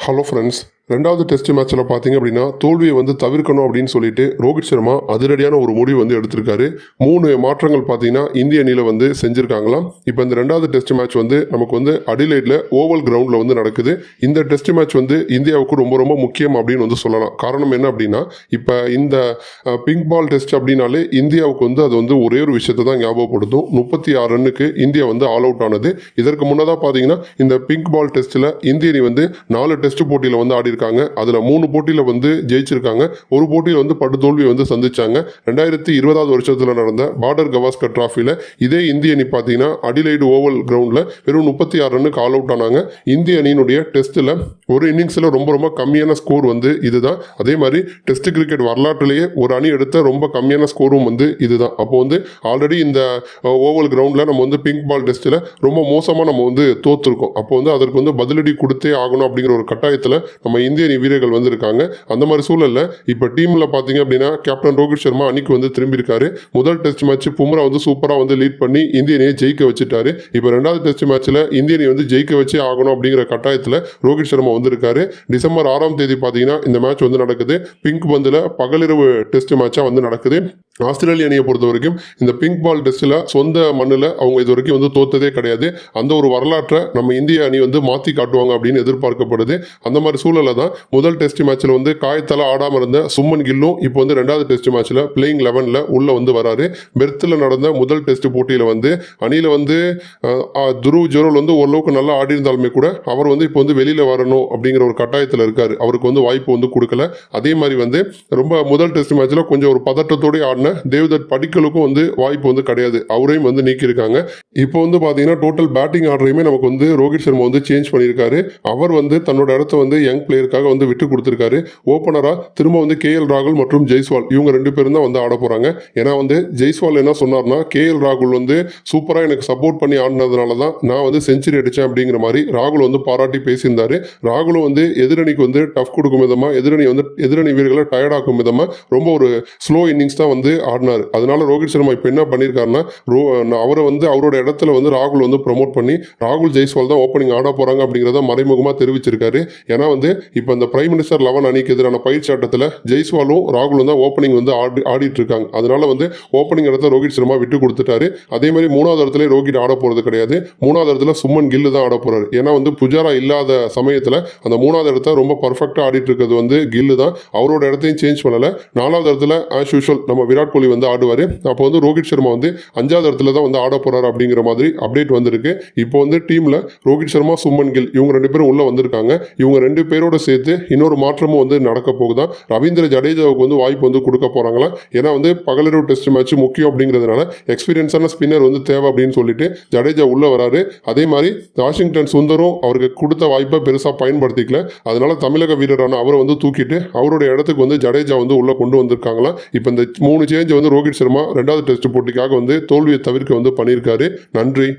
Hello friends ரெண்டாவது test மேட்ச்சில் பார்த்தீங்க அப்படின்னா தோல்வியை வந்து தவிர்க்கணும் அப்படின்னு சொல்லிட்டு ரோஹித் சர்மா அதிரடியான ஒரு முடிவு வந்து எடுத்திருக்காரு. மூணு மாற்றங்கள் பார்த்தீங்கன்னா இந்திய அணியில் வந்து செஞ்சுருக்காங்களாம். இப்போ இந்த ரெண்டாவது டெஸ்ட் மேட்ச் வந்து நமக்கு வந்து அடிலைட்டில் ஓவல் கிரவுண்டில் வந்து நடக்குது. இந்த டெஸ்ட் மேட்ச் வந்து இந்தியாவுக்கு ரொம்ப ரொம்ப முக்கியம் அப்படின்னு வந்து சொல்லலாம். காரணம் என்ன அப்படின்னா இப்போ இந்த பிங்க் பால் டெஸ்ட் அப்படின்னாலே இந்தியாவுக்கு வந்து அது வந்து ஒரே ஒரு விஷயத்தை தான் ஞாபகப்படுத்தும். முப்பத்தி ஆறு ரன்னுக்கு இந்தியா வந்து ஆல் அவுட் ஆனது. இதற்கு முன்னதாக பார்த்தீங்கன்னா இந்த பிங்க் பால் டெஸ்ட்டில் இந்திய அணி வந்து நாலு டெஸ்ட் போட்டியில் வந்து ஆடி இருக்காங்க. அதில் மூணு போட்டியில் வந்து ஜெயிச்சிருக்காங்க. ஒரு போட்டியில் வந்து படு தோல்வி வந்து சந்திச்சாங்க. ரெண்டாயிரத்தி இருபதாவது வருஷத்தில் நடந்த பார்டர் கவாஸ்கர் டிராஃபியில் இதே இந்திய அணி பார்த்தீங்கன்னா அடிலைடு ஓவல் கிரவுண்டில் வெறும் முப்பத்தி ஆறு ரன்னுக்கு ஆல் அவுட் ஆனாங்க. இந்திய அணியினுடைய டெஸ்ட்டில் ஒரு இன்னிங்ஸில் ரொம்ப ரொம்ப கம்மியான ஸ்கோர் வந்து இதுதான். அதே மாதிரி டெஸ்ட் கிரிக்கெட் வரலாற்றிலேயே ஒரு அணி எடுத்த ரொம்ப கம்மியான ஸ்கோரும் வந்து இதுதான். அப்போ வந்து ஆல்ரெடி இந்த ஓவல் கிரவுண்டில் நம்ம வந்து பிங்க் பால் டெஸ்ட்டில் ரொம்ப மோசமாக நம்ம வந்து தோற்றுருக்கோம் அப்போ வந்து அதற்கு வந்து பதிலடி கொடுத்தே ஆகணும் அப்படிங்கிற ஒரு கட்டாயத்தில் நம்ம இந்திய அணி வீரர்கள் வந்திருக்காங்க. அந்த மாதிரி சூழலில் இப்போ டீமில் பார்த்தீங்க அப்படின்னா கேப்டன் ரோஹித் சர்மா அன்னைக்கு வந்து திரும்பியிருக்காரு. முதல் டெஸ்ட் மேட்ச் பும்ரா வந்து சூப்பராக வந்து லீட் பண்ணி இந்திய அணியை ஜெயிக்க வச்சுட்டாரு. இப்போ ரெண்டாவது டெஸ்ட் மேட்ச்சில் இந்திய அணி வந்து ஜெயிக்க வச்சே ஆகணும் அப்படிங்கிற கட்டாயத்தில் ரோஹித் சர்மா வந்திருக்காரு. டிசம்பர் ஆறாம் தேதி பார்த்தீங்கன்னா இந்த மேட்ச் வந்து நடக்குது. பிங்க் பந்தில் பகலிரவு டெஸ்ட் மேட்சாக வந்து நடக்குது. ஆஸ்திரேலிய அணியை பொறுத்த வரைக்கும் இந்த பிங்க் பால் டெஸ்ட்டில் சொந்த மண்ணில் அவங்க இது வரைக்கும் வந்து தோத்ததே கிடையாது. அந்த ஒரு வரலாற்றை நம்ம இந்திய அணி வந்து மாற்றி காட்டுவாங்க அப்படின்னு எதிர்பார்க்கப்படுது. அந்த மாதிரி சூழலில் தான் முதல் டெஸ்ட் மேட்ச்சில் வந்து காயத்தால் ஆடாமல் இருந்த சும்மன் கில்லும் இப்போ வந்து ரெண்டாவது டெஸ்ட் மேட்ச்சில் பிளேயிங் லெவனில் உள்ளே வந்து வராரு. பெர்த்தில் நடந்த முதல் டெஸ்ட் போட்டியில் வந்து அணியில் வந்து துருவ் ஜெரோல் வந்து ஓரளவுக்கு நல்லா ஆடி இருந்தாலுமே கூட அவர் வந்து இப்போ வந்து வெளியில் வரணும் அப்படிங்கிற ஒரு கட்டாயத்தில் இருக்கார். அவருக்கு வந்து வாய்ப்பு வந்து கொடுக்கல. அதே மாதிரி வந்து ரொம்ப முதல் டெஸ்ட் மேட்ச்சில் கொஞ்சம் ஒரு பதட்டத்தோடய ஆடின தேவ்தத் படிக்கலுக்கும் வந்து வாய்ப்பு வந்து கிடையாது. அவரையும் வந்து நீக்கியிருக்காங்க. இப்போ வந்து பார்த்தீங்கன்னா டோட்டல் பேட்டிங் ஆர்டரையுமே நமக்கு வந்து ரோஹித் சர்மா வந்து சேஞ்ச் பண்ணியிருக்காரு. அவர் வந்து தன்னோட இடத்த வந்து யங் பிளேயருக்காக வந்து விட்டு கொடுத்துருக்காரு. ஓப்பனராக திரும்ப வந்து கேஎல் ராகுல் மற்றும் ஜெய்ஸ்வால் இவங்க ரெண்டு பேரும் தான் வந்து ஆட போகிறாங்க ஏன்னா வந்து ஜெய்ஸ்வால் என்ன சொன்னார்னா கேஎல் ராகுல் வந்து சூப்பராக எனக்கு சப்போர்ட் பண்ணி ஆடினதுனால தான் நான் வந்து செஞ்சுரி அடித்தேன் அப்படிங்கிற மாதிரி ராகுல் வந்து பாராட்டி பேசியிருந்தார். ராகுலும் வந்து எதிரணிக்கு வந்து டஃப் கொடுக்கும் விதமாக எதிரணி வந்து எதிரணி வீரர்களை டயர்டாக்கும் விதமாக ரொம்ப ஒரு ஸ்லோ இன்னிங்ஸ் தான் வந்து வந்து ஆடினார். அதனால ரோஹித் சர்மா இப்போ என்ன பண்ணியிருக்காருன்னா ரோ அவரை வந்து அவரோட இடத்துல வந்து ராகுல் வந்து ப்ரொமோட் பண்ணி ராகுல் ஜெய்ஸ்வால் தான் ஓப்பனிங் ஆட போகிறாங்க அப்படிங்கிறத மறைமுகமாக தெரிவிச்சிருக்காரு. ஏன்னா வந்து இப்போ இந்த பிரைம் மினிஸ்டர் லெவன் அணிக்கு எதிரான பயிற்சி ஆட்டத்தில் ஜெய்ஸ்வாலும் ராகுலும் தான் ஓப்பனிங் வந்து ஆடி ஆடிட்டு இருக்காங்க. அதனால வந்து ஓப்பனிங் இடத்த ரோஹித் சர்மா விட்டு கொடுத்துட்டாரு. அதே மாதிரி மூணாவது இடத்துல ரோஹித் ஆட போகிறது கிடையாது. மூணாவது இடத்துல சுமன் கில்லு தான் ஆட போகிறாரு ஏன்னா வந்து புஜாரா இல்லாத சமயத்தில் அந்த மூணாவது இடத்த ரொம்ப பர்ஃபெக்டாக ஆடிட்டு இருக்கிறது வந்து கில்லு தான். அவரோட இடத்தையும் சேஞ்ச் பண்ணலை. நாலாவது இடத்துல ஆஸ் யூஷுவல் நம்ம விராட் விராட் கோலி வந்து ஆடுவார். அப்போ வந்து ரோஹித் சர்மா வந்து அஞ்சாவது இடத்துல தான் வந்து ஆட போகிறார் அப்படிங்கிற மாதிரி அப்டேட் வந்திருக்கு. இப்போ வந்து டீமில் ரோஹித் சர்மா சுமன் கில் இவங்க ரெண்டு பேரும் உள்ளே வந்திருக்காங்க. இவங்க ரெண்டு பேரோட சேர்த்து இன்னொரு மாற்றமும் வந்து நடக்க போகுதான் ரவீந்திர ஜடேஜாவுக்கு வந்து வாய்ப்பு வந்து கொடுக்க போகிறாங்களா ஏன்னா வந்து பகலிரவு டெஸ்ட் மேட்ச் முக்கியம் அப்படிங்கிறதுனால எக்ஸ்பீரியன்ஸான ஸ்பின்னர் வந்து தேவை அப்படின்னு சொல்லிட்டு ஜடேஜா உள்ளே வராரு. அதே மாதிரி வாஷிங்டன் சுந்தரும் அவருக்கு கொடுத்த வாய்ப்பை பெருசாக பயன்படுத்திக்கல. அதனால தமிழக வீரரான அவரை வந்து தூக்கிட்டு அவருடைய இடத்துக்கு வந்து ஜடேஜா வந்து உள்ளே கொண்டு வந்திருக்காங்களாம் இப்போ இந்த மூணு சேஞ்ச் வந்து ரோஹித் சர்மா ரெண்டாவது டெஸ்ட் போட்டிக்காக வந்து தோல்வியை தவிர்க்க வந்து பண்ணியிருக்காரு. நன்றி.